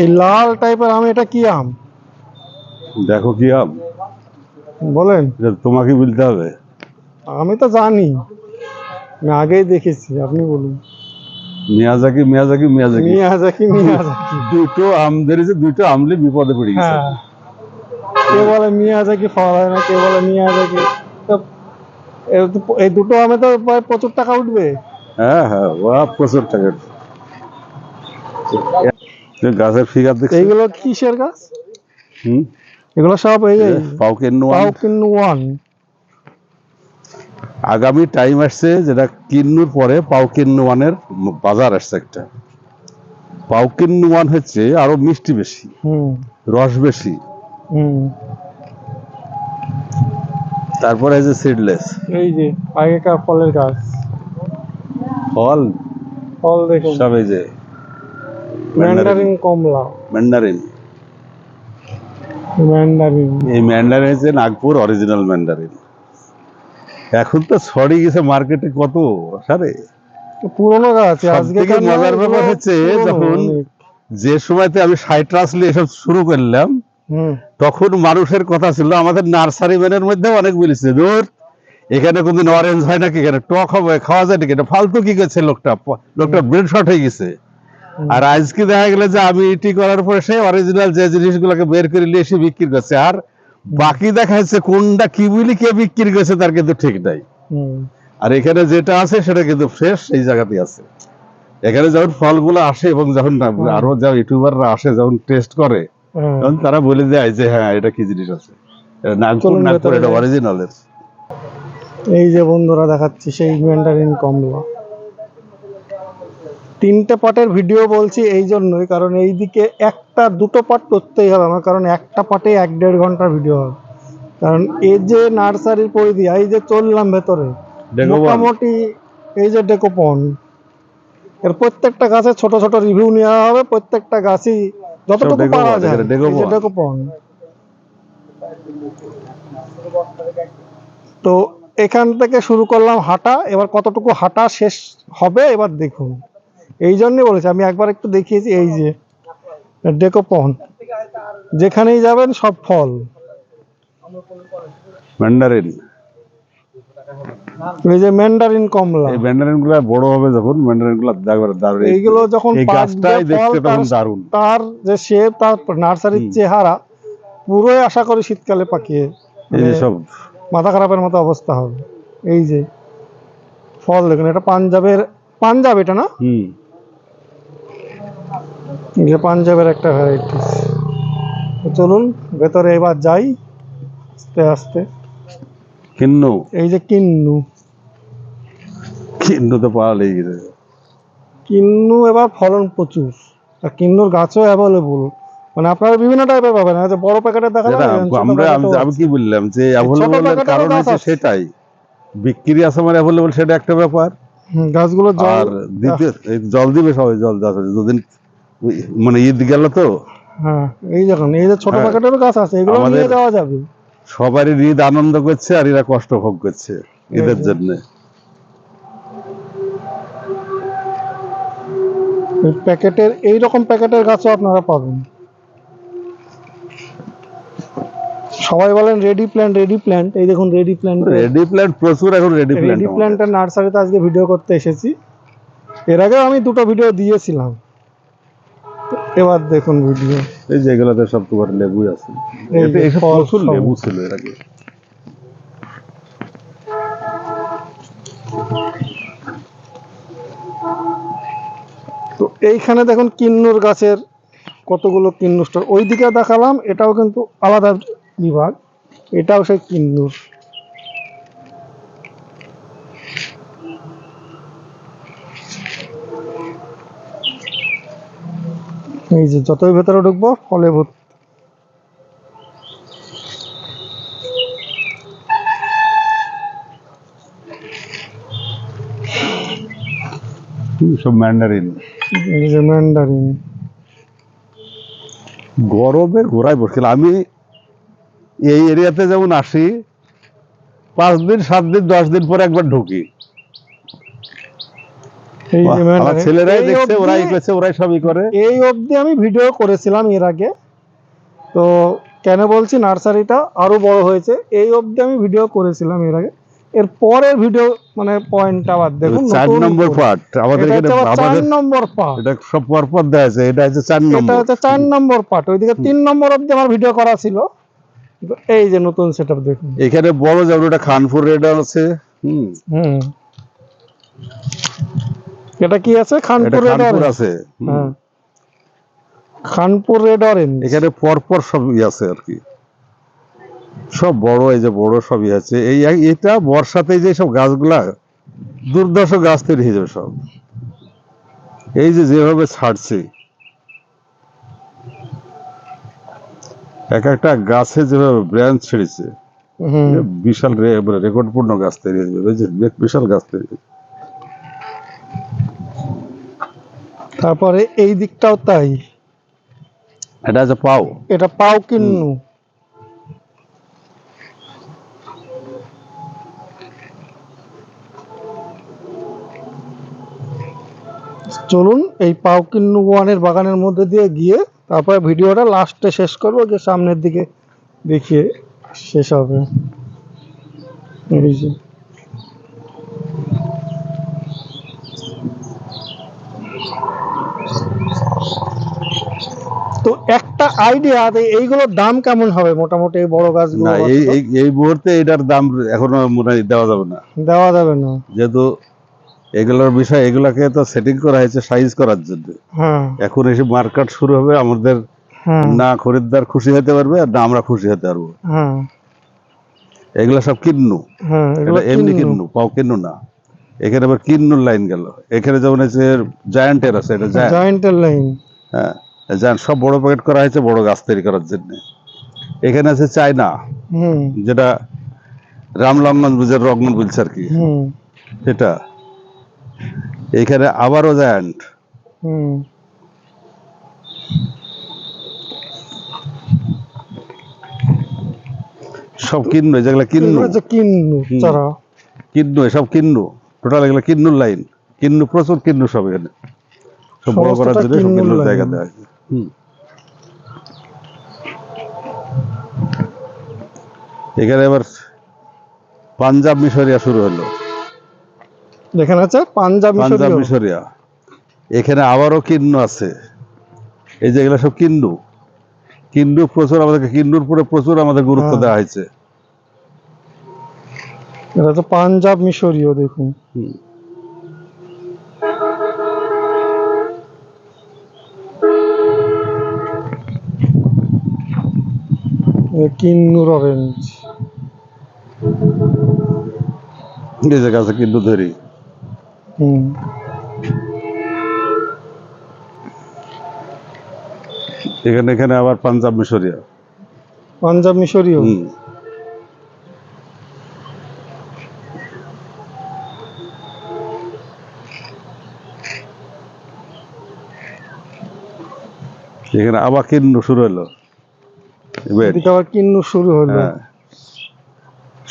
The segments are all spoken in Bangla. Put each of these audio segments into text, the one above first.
এই লাল টাইপের আম এটা কি আম? দেখো কি আম। বলেন। তোমাকে বলতে হবে। আমি তো জানি। আমি আগেই দেখেছি আপনি বলুন। Miyazaki Miyazaki Miyazaki. Miyazaki Miyazaki. দুটো আম ধরেছে দুটো আমলে বিপদে পড়ে গেছে। হ্যাঁ। কে বলে মিয়াজাকি ফল হয় না কে বলে মিয়াজাকি। এই দুটো আমে তো প্রায় প্রচুর টাকা উঠবে। হ্যাঁ হ্যাঁ প্রচুর টাকা। গাছের ফিগার দেখছ এইগুলো কিসের গাছ? হুম? এগুলো সব এই যে পাউকেন ওয়ান? আগামী টাইম আসছে যেটা কিন্নুর পরে পাউকিন্নু ওয়ানের বাজার আসছে একটা। পাউকিন্নু ওয়ান হচ্ছে আরও মিষ্টি বেশি হুম। রস বেশি। হুম। তারপরে এই যে সিডলেস এই যে আগেকার ফলের গাছ। ফল? ফল দেখুন। সব এই যে ম্যান্ডারিন কমলা। ম্যান্ডারিন ম্যান্ডারিন এই ম্যান্ডারিন হচ্ছে নাগপুর অরিজিনাল ম্যান্ডারিন এখন তো ছড়িয়ে গেছে মার্কেটে কত? সারে পুরোনো গাছ আজকে মজার ব্যাপার হচ্ছে যখন- যে সময়তে আমি সাইট্রাসলি এসব শুরু করলাম তখন মানুষের কথা ছিল আমাদের নার্সারি ম্যানের মধ্যে অনেক বলেছে দূর এখানে কোনদিন অরেঞ্জ হয় নাকি? এখানে টক হবে খাওয়া যায় নাকি? এটা ফালতু কি করছে লোকটা? লোকটা ব্রেন শর্ট হয়ে গেছে। আর আজকে দেখা গেল যে আমি এটি করার পরে সে অরিজিনাল যে জিনিসগুলোকে বের করে নিয়ে এসে বিক্রি করছে। আর বাকি দেখা যাচ্ছে কোনটা কি বলি কে বিক্রি করছে তার কিন্তু ঠিক নাই। আর এখানে যেটা আছে সেটা কিন্তু ফ্রেশ সেই জায়গাতেই আছে। এখানে যখন ফলগুলো আসে এবং যখন আরও যা ইউটিউবাররা আসে যখন টেস্ট করে। তখন তারা বলে দেয় যে হ্যাঁ এটা কি জিনিস আছে? নাগপুর নাগপুর এটা। অরিজিনালের এই যে বন্ধুরা দেখাচ্ছি সেই ম্যান্ডারিন কমলা। তিনটে পার্টের ভিডিও বলছি এই জন্যই কারণ এইদিকে একটা দুটো পার্ট করতেই হবে আমার কারণ একটা পার্টে এক দেড় ঘণ্টার ভিডিও হবে। কারণ এই যে নার্সারির পরিধি এই যে চললাম ভেতরে মোটামুটি এই যে ডেকোপন এর প্রত্যেকটা গাছের ছোট ছোট রিভিউ নেওয়া হবে প্রত্যেকটা গাছই যতটুকু পাওয়া যায় এই ডেকোপন তো এখান থেকে শুরু করলাম হাঁটা এবার কতটুকু হাঁটা শেষ হবে এবার দেখুন। এই জন্যই বলেছি আমি একবার একটু দেখিয়েছি এই যে ডেকোপন। যেখানেই যাবেন সব ফল। ম্যান্ডারিন। এই যে ম্যান্ডারিন কমলা। এই ম্যান্ডারিনগুলা বড় হবে যখন ম্যান্ডারিনগুলা দারুণ এইগুলো যখন গাছটাই দেখতে তখন তার- দারুণ। তার যে শেপ তার নার্সারির চেহারা পুরোই আশা করি শীতকালে পাকিয়ে এই যে মানে সব। মাথা খারাপের মতো অবস্থা হবে। এই যে ফল দেখুন এটা পাঞ্জাবের পাঞ্জাব এটা না? হুম। যে পাঞ্জাবের একটা ভ্যারাইটি চলুন ভেতরে এবার যাই আস্তে আস্তে। কিন্ন? এই যে কিন্নু। কিন্ন তো পাওয়া লেগে কিন্নু এবার ফলন প্রচুর। আর কিন্নুর গাছও অ্যাভেলেবল মানে আপনারা বিভিন্ন টাইপের পাবেন। হয়তো বড় প্যাকেটে দেখা আমরা আমি। কি বললাম যে প্যাকেটেরও কারণ হচ্ছে আছে। সেটাই। বিক্রি আছে আমার অ্যাভেলেবল সেটা একটা ব্যাপার। গাছগুলো জল আর দ্বিতীয় জল দিবে সবাই জল দেওয়া আছে। মানে ঈদ গেল তো? হ্যাঁ এই দেখুন এই যে ছোট। প্যাকেটেরও গাছ আছে এগুলো নিয়ে যাওয়া যাবে। সবারই ঈদ আনন্দ করছে আর এরা কষ্ট ভোগ করছে ঈদের জন্য। প্যাকেটের এই রকম প্যাকেটের গাছও আপনারা পাবেন। সবাই বলেন রেডি প্ল্যান্ট রেডি প্ল্যান্ট এই দেখুন রেডি প্ল্যান্ট রেডি প্ল্যান্ট প্রচুর এখন রেডি প্ল্যান্ট রেডি প্ল্যান্টের নার্সারিতে আজকে ভিডিও করতে এসেছি। এর আগেও আমি দুটো ভিডিও দিয়েছিলাম। এবার দেখুন ভিডিও এই যে এগুলোতে সব তোমার লেবু আছে। প্রচুর লেবু ছিল এর আগে। তো এইখানে দেখুন কিন্নুর গাছের কতগুলো কিন্নু স্টোর ওইদিকে দেখালাম এটাও কিন্তু আলাদা বিভাগ। এটাও সেই কিন্নুর। এই যে যতই ভেতরে ঢুকবো ফলে ভর্তি সব ম্যান্ডারিন। এই যে ম্যান্ডারিন। গরমে ঘোরায় মুশকিল। আমি এই এরিয়াতে যেমন আসি পাঁচ দিন সাত দিন দশ দিন পরে একবার ঢুকি। আমার ছেলেরাই এই দেখছে অবধি- ওরাই করছে ওরাই সবই করে। এই অবধি আমি ভিডিও করেছিলাম এর আগে। তো কেন বলছি নার্সারিটা আরও বড় হয়েছে এই অবধি আমি ভিডিও করেছিলাম এর আগে। এর পরের ভিডিও মানে পয়েন্টটা আবার দেখুন চার নম্বর পার্ট আমাদের এখানে চার আমাদের নম্বর পার্ট। এটা সব পর পর আছে এটা হচ্ছে চার এটা হচ্ছে চার নম্বর পার্ট ওইদিকে তিন নম্বর অবধি আমার ভিডিও করা ছিল। এই যে নতুন সেটআপ দেখুন। এখানে বড় যেমন এটা খানপুর রেড আছে হুম। হুম। এটা কি আছে? খানপুর রেড আছে। হ্যাঁ। খানপুর রেড অরেঞ্জ এখানে পর পর সবই আছে আর কি। সব বড় এই যে বড় সবই আছে। এই এটা বর্ষাতে যে সব গাছগুলা দুর্দশ গাছ তৈরি হয়ে যাবে সব। এই যে যেভাবে ছাড়ছে। এক একটা গাছে যেভাবে ব্রাঞ্চ ছেড়েছে। বিশাল রেকর্ডপূর্ণ গাছ তৈরি হয়ে যাবে। বিশাল গাছ তৈরি হয়ে তারপরে এই দিকটাও তাই। এটা আছে পাও। এটা পাও কিন্নু। চলুন এই পাও কিন্নু ওয়ানের বাগানের মধ্যে দিয়ে গিয়ে তারপরে ভিডিওটা লাস্টে শেষ করব যে সামনের দিকে দেখিয়ে শেষ হবে। এই যে। তো একটা আইডিয়া এইগুলোর দাম কেমন হবে মোটামুটি এই বড় গাছগুলো না এই এই মুহূর্তে এটার দাম এখনও মনে দেওয়া যাবে না। দেওয়া যাবে না। যেহেতু এগুলোর বিষয় এগুলাকে তো সেটিং করা হয়েছে সাইজ করার জন্য। হ্যাঁ। এখন এসে মার্কেট শুরু হবে আমাদের হ্যাঁ। না খরিদ্দার খুশি হতে পারবে আর না আমরা খুশি হতে পারব। হ্যাঁ। এগুলো সব কিন্নু। এমনি কিন্নু। পাও কিন্নু না। এখানে আবার কিন্নুর লাইন গেল। এখানে যেমন হচ্ছে জায়ান্টের আছে এটা জায়ান্ট জয়েন্টের লাইন হ্যাঁ। জায়ান্ট সব বড় প্যাকেট করা হয়েছে বড় গাছ তৈরি করার জন্য। এখানে আছে চায়না যেটা রামলঙ্গন বুঝে রঙ্গন বলছে আর কি। সেটা। এখানে আবারও জায়ান্ট। সব কিন্নু যেগুলো কিন্নু। কিন্নু। এসব কিন্নু টোটাল এগুলো কিন্নুর লাইন কিন্নু প্রচুর কিন্নু সব এখানে। সব বড় করার জন্য সব কিন্নুর জায়গা দেওয়া হয়েছে। এখানে এবার পাঞ্জাব মিশরিয়া শুরু হলো। যেখানে আছে পাঞ্জাব পাঞ্জাব মিশরিয়া। এখানে আবারও কিন্নু আছে। এই যে এগুলো সব কিন্নু। কিন্নু প্রচুর আমাদেরকে কিন্নুর পরে প্রচুর আমাদের গুরুত্ব হ্যাঁ। দেওয়া হয়েছে। এটা তো পাঞ্জাব মিশরীয় দেখুন। কিন্নুর অরেঞ্জ যে গাছে কিন্নু ধরি। হুম। এখানে এখানে আবার পাঞ্জাব মিশরিয়া। পাঞ্জাব মিশরীয়? হুম। এখানে আবার কিন্নু শুরু হলো? আবার কিন্নু শুরু হলো। হ্যাঁ।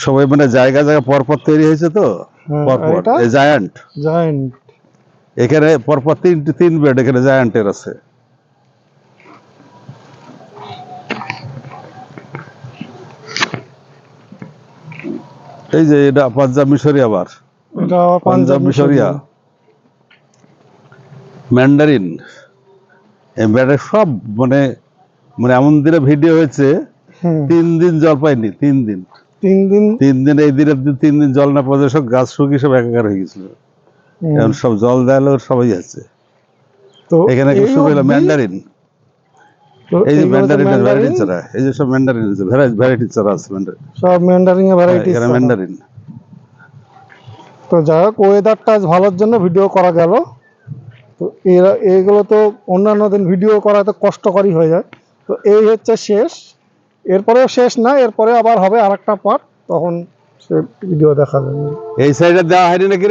সবাই মানে জায়গা জায়গা পরপর তৈরি হয়েছে তো? হ্যাঁ, পরপর। জায়ান্ট এখানে পরপর তিনটি তিন বেড এখানে জায়ান্টের আছে। এই যে এটা পাঞ্জাব মিশরি আবার। পাঞ্জাব মিশরিয়া ম্যান্ডারিন এই ব্যাটার সব মানে মানে এমন দিনে ভিডিও হয়েছে তিন দিন জল পাইনি তিন দিন। তিন দিন? তিন দিন এই দিনের দিন তিন দিন জল না পড়ে সব গাছ শুকিয়ে সব একাকার হয়ে গেছিল। এখন সব জল দেওয়ালে ওর সবাই আছে। তো এখানে শুরু হলো? ম্যান্ডারিন এই যে ম্যান্ডারিনের ভ্যারাইটি চারা এই যে সব ম্যান্ডারিন আছে ভ্যারাইটি চারা আছে ম্যান্ডারিন সব ম্যান্ডারিং এর ভ্যারাইটি এখানে ম্যান্ডারিন তো যাই হোক ওয়েদারটা ভালোর জন্য ভিডিও করা গেল। তো এরা এইগুলো তো অন্যান্য দিন ভিডিও করা তো কষ্টকরই হয়ে যায়। তো এই হচ্ছে শেষ। এরপরেও শেষ না, এরপরে আবার হবে আর একটা পার্ট তখন সে ভিডিও দেখা যাবে এই সাইডে দেওয়া হয়নি নাকি